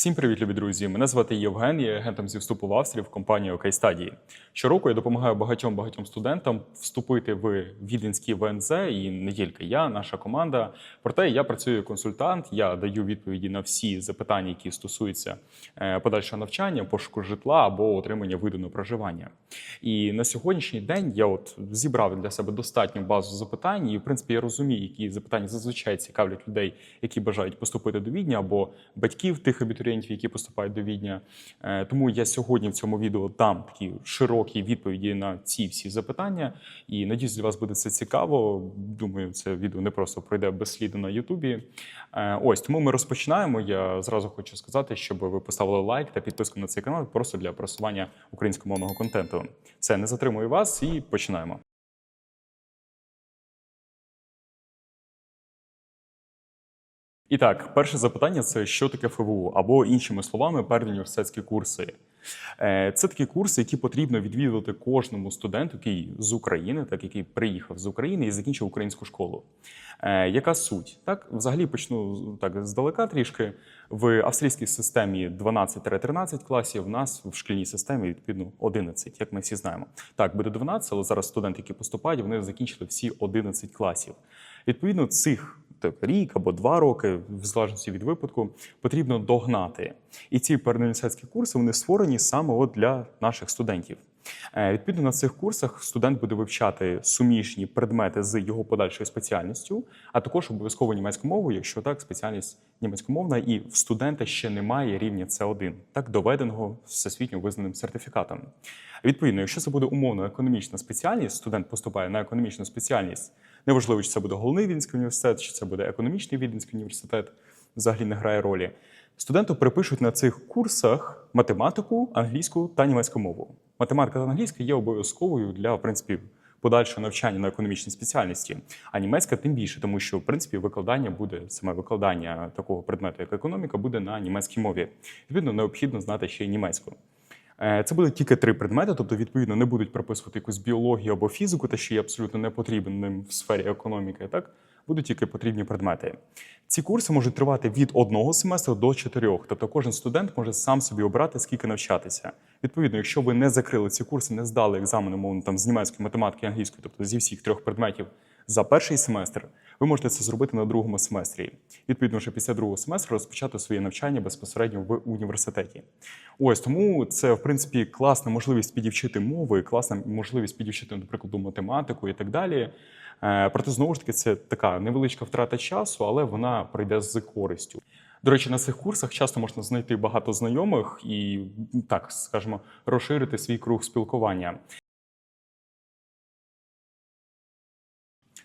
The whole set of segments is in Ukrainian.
Всім привіт, любі друзі! Мене звати Євген, я агентом зі вступу в Австрію в компанію Окейстадії. Щороку я допомагаю багатьом багатьом студентам вступити в віденський ВНЗ і не тільки я, наша команда. Проте я працюю консультант, я даю відповіді на всі запитання, які стосуються е, подальшого навчання, пошуку житла або отримання виду на проживання. І на сьогоднішній день я от зібрав для себе достатню базу запитань, і в принципі я розумію, які запитання зазвичай цікавлять людей, які бажають поступити до Відня, або батьків тих абітурієнтів, які поступають до Відня. Е, Тому я сьогодні в цьому відео дам такі широкі відповіді на ці всі запитання. І надіюсь, для вас буде це цікаво. Думаю, це відео не просто пройде без сліду на Ютубі. Е, Ось тому ми розпочинаємо. Я зразу хочу сказати, щоб ви поставили лайк та підписку на цей канал просто для просування українськомовного контенту. Все, не затримую вас і починаємо. І так, перше запитання це що таке ФВУ, або іншими словами, передуніверситетські курси. Е, Це такі курси, які потрібно відвідувати кожному студенту, який з України, так який приїхав з України і закінчив українську школу. Е, Яка суть? Так, взагалі почну так здалека трішки. В австрійській системі 12-13 класів, в нас в шкільній системі відповідно 11, як ми всі знаємо. Так, буде 12, але зараз студенти, які поступають, вони закінчили всі 11 класів. Відповідно, цих так, рік або два роки, в залежності від випадку, потрібно догнати. І ці передуніверситетські курси вони створені саме от для наших студентів. Е, Відповідно, на цих курсах студент буде вивчати суміжні предмети з його подальшою спеціальністю, а також обов'язково німецьку мову, якщо так, спеціальність німецькомовна, і в студента ще немає рівня С1, так доведеного всесвітньо визнаним сертифікатом. Відповідно, якщо це буде умовно економічна спеціальність, студент поступає на економічну спеціальність. Неважливо, чи це буде головний Віденський університет, чи це буде економічний Віденський університет, взагалі не грає ролі. Студенту припишуть на цих курсах математику, англійську та німецьку мову. Математика та англійська є обов'язковою для в принципі подальшого навчання на економічній спеціальності, а німецька тим більше, тому що в принципі викладання буде саме викладання такого предмету, як економіка, буде на німецькій мові. Відповідно, необхідно знати ще й німецьку. Е, Це будуть тільки три предмети, тобто, відповідно, не будуть прописувати якусь біологію або фізику, те, що є абсолютно не потрібним в сфері економіки. Так будуть тільки потрібні предмети. Ці курси можуть тривати від одного семестру до чотирьох. Тобто, кожен студент може сам собі обрати, скільки навчатися. Відповідно, якщо ви не закрили ці курси, не здали екзамени, мовно там з німецької математики, англійської, тобто зі всіх трьох предметів за перший семестр, ви можете це зробити на другому семестрі. Відповідно, вже після другого семестру розпочати своє навчання безпосередньо в університеті. Ось тому це, в принципі, класна можливість підівчити мови, класна можливість підівчити, наприклад, математику і так далі. Е, Проте, знову ж таки, це така невеличка втрата часу, але вона прийде з користю. До речі, на цих курсах часто можна знайти багато знайомих і, так скажемо, розширити свій круг спілкування.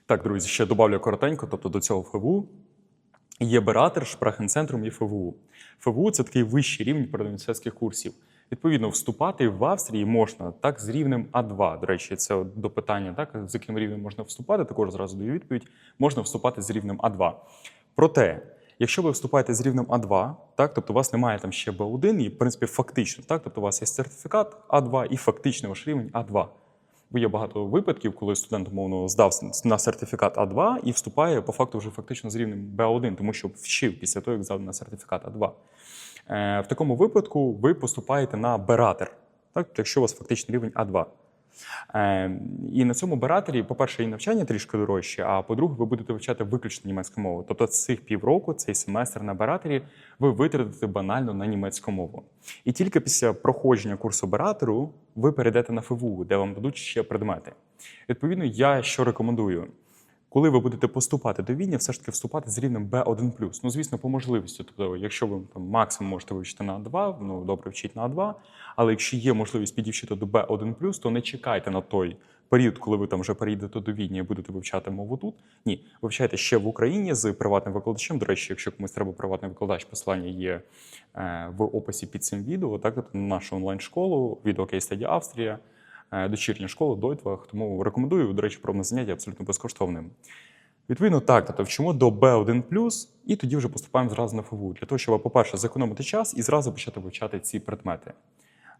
Так, друзі, ще добавлю коротенько, тобто до цього ФВУ. Є Бератер, Шпрахенцентрум і ФВУ. ФВУ це такий вищий рівень передуніверситетських курсів. Відповідно, вступати в Австрії можна так з рівнем А2. До речі, це до питання, так з яким рівнем можна вступати. Також зразу даю відповідь. Можна вступати з рівнем А2. Проте, якщо ви вступаєте з рівнем А2, так тобто у вас немає там ще Б1, і в принципі фактично, так тобто у вас є сертифікат А2 і фактично ваш рівень А2. Є багато випадків, коли студент умовно здав на сертифікат А2 і вступає по факту вже фактично з рівнем Б1, тому що вчив після того, як здав на сертифікат А2. Е, В такому випадку ви поступаєте на бератер, так, якщо у вас фактичний рівень А2. Е, І на цьому бератері, по-перше, і навчання трішки дорожче, а по-друге, ви будете вивчати виключно німецьку мову. Тобто цих півроку, цей семестр на баратері, ви витратите банально на німецьку мову. І тільки після проходження курсу бератеру ви перейдете на ФВУ, де вам дадуть ще предмети. Відповідно, я що рекомендую. Коли ви будете поступати до Відня, все ж таки вступати з рівнем B1+. Ну, звісно, по можливості. Тобто, якщо ви там максимум можете вивчити на А2, ну добре вчіть на А2, але якщо є можливість підівчити до B1+, то не чекайте на той період, коли ви там вже переїдете до Відня і будете вивчати мову тут. Ні, вивчайте ще в Україні з приватним викладачем. До речі, якщо комусь треба приватний викладач, посилання є е, в описі під цим відео. Так, на нашу онлайн-школу, відео Case Study Австрія дочірня школа Дойтвах. Тому рекомендую, до речі, пробне заняття абсолютно безкоштовним. Відповідно, так, тобто вчимо до B1+, і тоді вже поступаємо зразу на ФВУ, для того, щоб, по-перше, зекономити час і зразу почати вивчати ці предмети.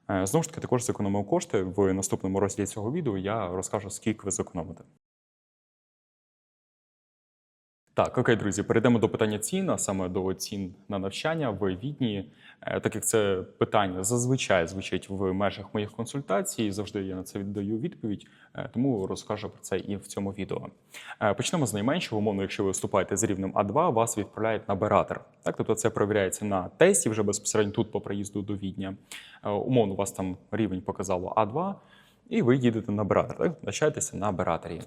Е, Знову ж таки, також зекономив кошти. В наступному розділі цього відео я розкажу, скільки ви зекономите. Так, окей, друзі, перейдемо до питання цін, а саме до цін на навчання в Відні. Е, Так як це питання зазвичай звучить в межах моїх консультацій, завжди я на це віддаю відповідь, е, тому розкажу про це і в цьому відео. Е, Почнемо з найменшого. Умовно, якщо ви вступаєте з рівнем А2, вас відправляють на Бератер. Так, тобто це перевіряється на тесті вже безпосередньо тут по приїзду до Відня. Умовно, у вас там рівень показало А2. І ви їдете на Бератер, так? навчаєтеся на Бератері.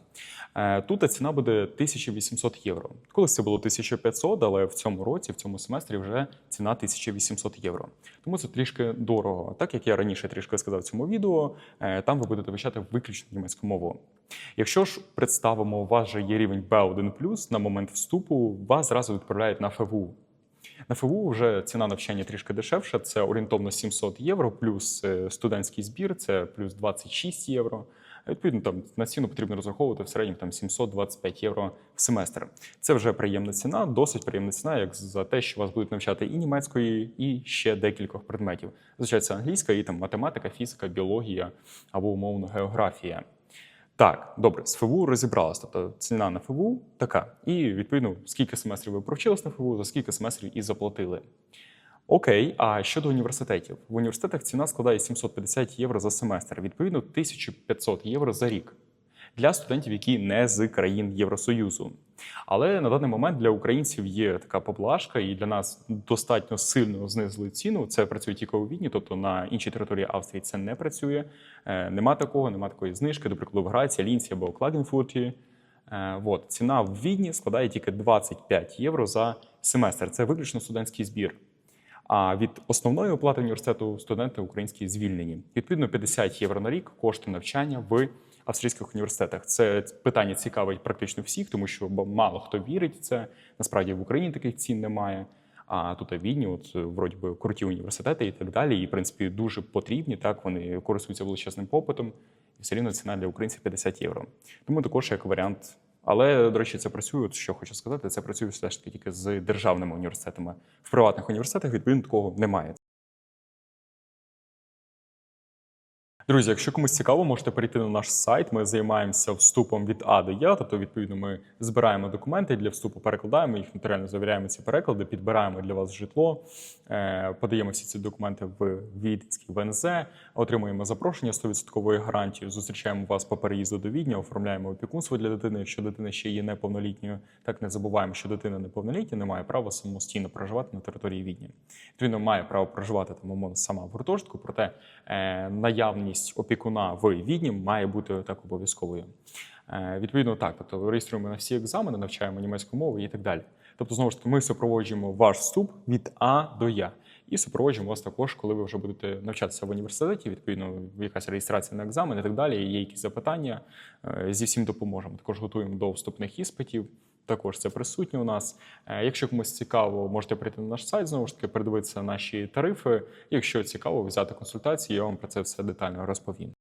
Е, Тут ціна буде 1800 євро. Колись це було 1500, але в цьому році, в цьому семестрі, вже ціна 1800 євро. Тому це трішки дорого. Так як я раніше трішки сказав в цьому відео, е, там ви будете вивчати виключно німецьку мову. Якщо ж представимо, у вас же є рівень B1+, на момент вступу вас зразу відправляють на ФВУ. На ФВУ вже ціна навчання трішки дешевша, це орієнтовно 700 євро, плюс е, студентський збір, це плюс 26 євро. Відповідно, там на ціну потрібно розраховувати в середньому там 725 євро в семестр. Це вже приємна ціна, досить приємна ціна, як за те, що вас будуть навчати і німецької, і ще декількох предметів. Звичайно, це англійська, і там математика, фізика, біологія або умовно географія. Так, добре, з ФВУ розібралась. Тобто ціна на ФВУ така. І відповідно, скільки семестрів ви провчились на ФВУ, за скільки семестрів і заплатили. Окей, а щодо університетів, в університетах ціна складає 750 євро за семестр, відповідно 1500 євро за рік для студентів, які не з країн Євросоюзу. Але на даний момент для українців є така поблажка, і для нас достатньо сильно знизили ціну. Це працює тільки у Відні, тобто на іншій території Австрії це не працює. Е, Нема такого, нема такої знижки, до прикладу, в Граці, Лінці або Клагенфурті. Е, Вот. Ціна в Відні складає тільки 25 євро за семестр. Це виключно студентський збір. А від основної оплати університету студенти українські звільнені. Відповідно, 50 євро на рік кошти навчання в австрійських університетах. Це питання цікавить практично всіх, тому що мало хто вірить в це. Насправді в Україні таких цін немає. А тут у Відні, от вроді би круті університети і так далі. І в принципі дуже потрібні. Так вони користуються величезним попитом. І все рівно ціна для українців 50 євро. Тому також як варіант. Але, до речі, це працює. От що хочу сказати, це працює все ж таки тільки з державними університетами. В приватних університетах відповідно такого немає. Друзі, якщо комусь цікаво, можете перейти на наш сайт. Ми займаємося вступом від А до Я. Тобто, відповідно, ми збираємо документи для вступу, перекладаємо їх нотаріально завіряємо ці переклади, підбираємо для вас житло, е, подаємо всі ці документи в Віденський ВНЗ, отримуємо запрошення 100% гарантію. Зустрічаємо вас по переїзду до Відня, оформляємо опікунство для дитини. Якщо дитина ще є неповнолітньою, так не забуваємо, що дитина неповнолітня не має права самостійно проживати на території Відня. Відповідно, має право проживати там умовно сама в гуртожитку, проте е, наявність опікуна в Відні має бути так обов'язковою. Е, Відповідно, так, тобто реєструємо на всі екзамени, навчаємо німецьку мову і так далі. Тобто, знову ж таки, ми супроводжуємо ваш вступ від А до Я. І супроводжуємо вас також, коли ви вже будете навчатися в університеті, відповідно, якась реєстрація на екзамен і так далі. Є якісь запитання, е, зі всім допоможемо. Також готуємо до вступних іспитів. Також це присутнє у нас. Е, Якщо комусь цікаво, можете прийти на наш сайт, знову ж таки, передивитися наші тарифи. Якщо цікаво, взяти консультації, я вам про це все детально розповім.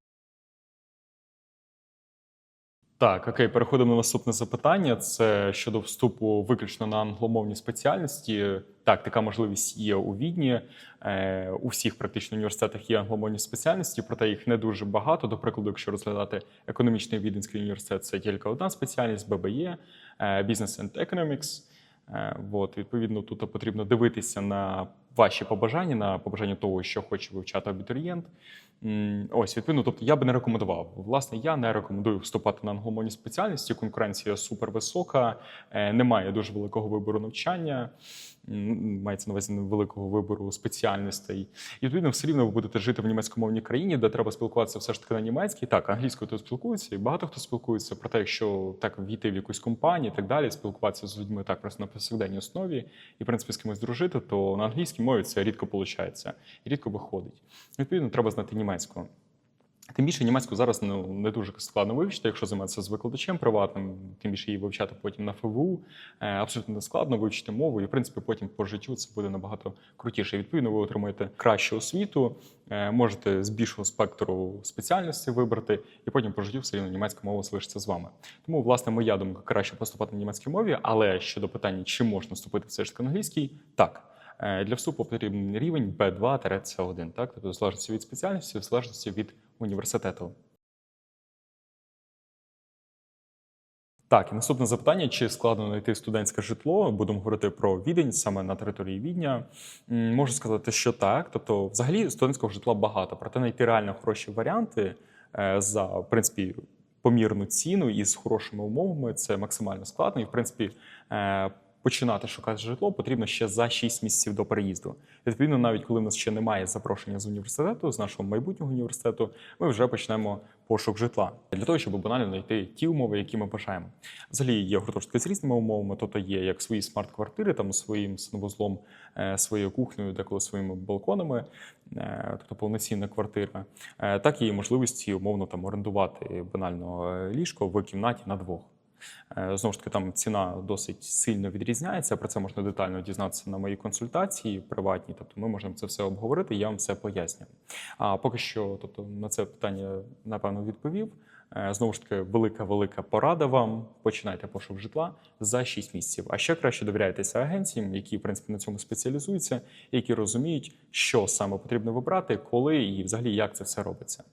Так, окей, переходимо на наступне запитання. Це щодо вступу виключно на англомовні спеціальності. Так, така можливість є у Відні. Е, у всіх практично університетах є англомовні спеціальності, проте їх не дуже багато. До прикладу, якщо розглядати економічний віденський університет, це тільки одна спеціальність ББЄ, е, Business and Economics. Е, От, відповідно, тут потрібно дивитися на ваші побажання, на побажання того, що хоче вивчати абітурієнт. Ось, відповідно, тобто я би не рекомендував. Власне, я не рекомендую вступати на англомовні спеціальності. Конкуренція супервисока, е, немає дуже великого вибору навчання, мається на увазі великого вибору спеціальностей. І відповідно, все рівно ви будете жити в німецькомовній країні, де треба спілкуватися все ж таки на німецькій. Так, англійською тут спілкуються, і багато хто спілкується. Проте, якщо так війти в якусь компанію і так далі, спілкуватися з людьми так просто на повсякденній основі, і в принципі з кимось дружити, то на англійській мові це рідко виходить і рідко виходить. Відповідно, треба знати німецьку. Тим більше німецьку зараз ну, не дуже складно вивчити, якщо займатися з викладачем приватним, тим більше її вивчати потім на ФВУ. Е, Абсолютно не складно вивчити мову, і в принципі потім по життю це буде набагато крутіше. Відповідно, ви отримаєте кращу освіту, е, можете з більшого спектру спеціальності вибрати, і потім по життю все рівно німецька мова залишиться з вами. Тому, власне, моя думка краще поступати на німецькій мові, але щодо питання, чи можна вступити все ж таки англійській, так. Е, Для вступу потрібен рівень B2-C1, так? Тобто в залежності від спеціальності, в залежності від університету. Так, і наступне запитання: чи складно знайти студентське житло? Будемо говорити про відень саме на території Відня. Можу сказати, що так. Тобто, взагалі, студентського житла багато, проте знайти реально хороші варіанти е, за в принципі помірну ціну і з хорошими умовами це максимально складно. І в принципі. Починати шукати житло потрібно ще за 6 місяців до переїзду. Відповідно, навіть коли в нас ще немає запрошення з університету, з нашого майбутнього університету, ми вже почнемо пошук житла для того, щоб банально знайти ті умови, які ми бажаємо. Взагалі є гуртожитки з різними умовами, тобто є як свої смарт-квартири, там своїм санвузлом, е, своєю кухнею, деколи своїми балконами, е, тобто повноцінна квартира, е, так і можливості умовно там орендувати банально ліжко в кімнаті на двох. Е, Знову ж таки, там ціна досить сильно відрізняється. Про це можна детально дізнатися на моїй консультації приватній. Тобто, ми можемо це все обговорити, я вам все поясню. А поки що, тобто, на це питання напевно відповів. Е, Знову ж таки, велика велика порада вам. Починайте пошук житла за 6 місяців. А ще краще довіряйтеся агенціям, які в принципі на цьому спеціалізуються, які розуміють, що саме потрібно вибрати, коли і взагалі як це все робиться.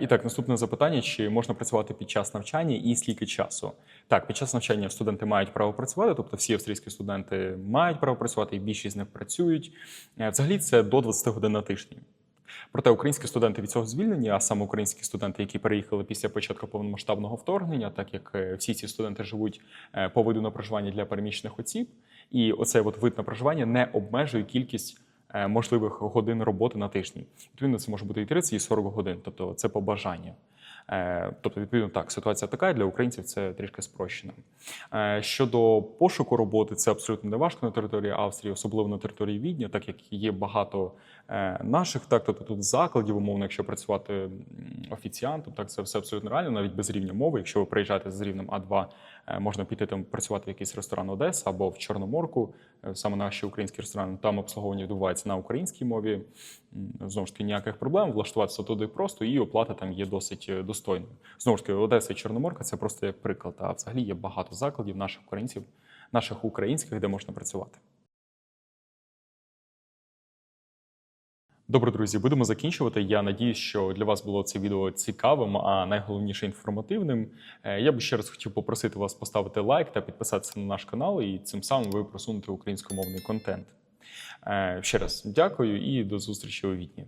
І так, наступне запитання: чи можна працювати під час навчання і скільки часу? Так, під час навчання студенти мають право працювати, тобто всі австрійські студенти мають право працювати, і більшість з них працюють. Е, Взагалі це до 20 годин на тиждень. Проте українські студенти від цього звільнені, а саме українські студенти, які переїхали після початку повномасштабного вторгнення, так як е, всі ці студенти живуть е, по виду на проживання для переміщених осіб, і оцей от вид на проживання не обмежує кількість можливих годин роботи на тиждень. Відповідно, це може бути і 30, і 40 годин, тобто це по бажанню. Е, Тобто, відповідно, так, ситуація така для українців це трішки спрощена. Е, Щодо пошуку роботи, це абсолютно не важко на території Австрії, особливо на території Відня, так як є багато е, наших, так тобто тут закладів, умовно, якщо працювати офіціантом, так це все абсолютно реально, навіть без рівня мови. Якщо ви приїжджаєте з рівнем А2, е, можна піти там працювати в якийсь ресторан Одеса або в Чорноморку, е, саме наші українські ресторани. Там обслуговування відбувається на українській мові. Знову ж таки, ніяких проблем. Влаштуватися туди просто, і оплата там є досить е, достойною. Знову ж таки, Одеса і Чорноморка це просто як приклад. А взагалі є багато закладів наших українців, наших українських, де можна працювати. Добре, друзі, будемо закінчувати. Я надіюсь, що для вас було це відео цікавим, а найголовніше інформативним. Е, Я би ще раз хотів попросити вас поставити лайк та підписатися на наш канал, і цим самим ви просунете українськомовний контент. Е, Ще раз дякую і до зустрічі у Відні.